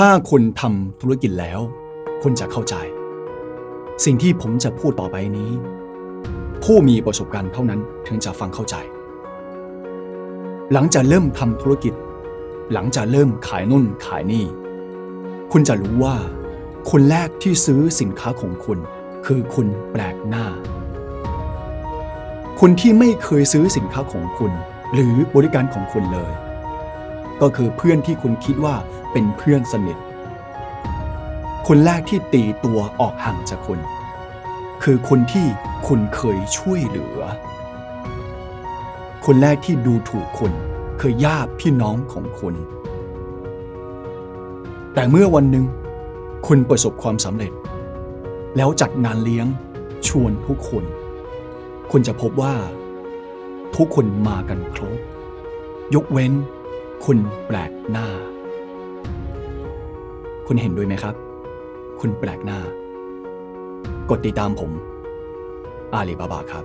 ถ้าคุณทำธุรกิจแล้วคุณจะเข้าใจ สิ่งที่ผมจะพูดต่อไปนี้ ผู้มีประสบการณ์เท่านั้นถึงจะฟังเข้าใจ หลังจากเริ่มทำธุรกิจ หลังจากเริ่มขายนุ่นขายนี่ คุณจะรู้ว่า คนแรกที่ซื้อสินค้าของคุณ คือคุณแปลกหน้า คนที่ไม่เคยซื้อสินค้าของคุณ หรือบริการของคุณเลย ก็คือเพื่อนที่คุณคิดว่าเป็นเพื่อนสนิท คนแรกที่ตีตัวออกห่างจากคุณ คือคนที่คุณเคยช่วยเหลือ คนแรกที่ดูถูกคุณคือญาติพี่น้องของคุณ แต่เมื่อวันหนึ่งคุณประสบความสำเร็จ แล้วจัดงานเลี้ยงชวนทุกคน คุณจะพบว่า ทุกคนมากันครบ ยกเว้น คุณแปลกหน้า คุณเห็นด้วยไหมครับ คุณแปลกหน้า กดติดตามผม อาลีบาบาครับ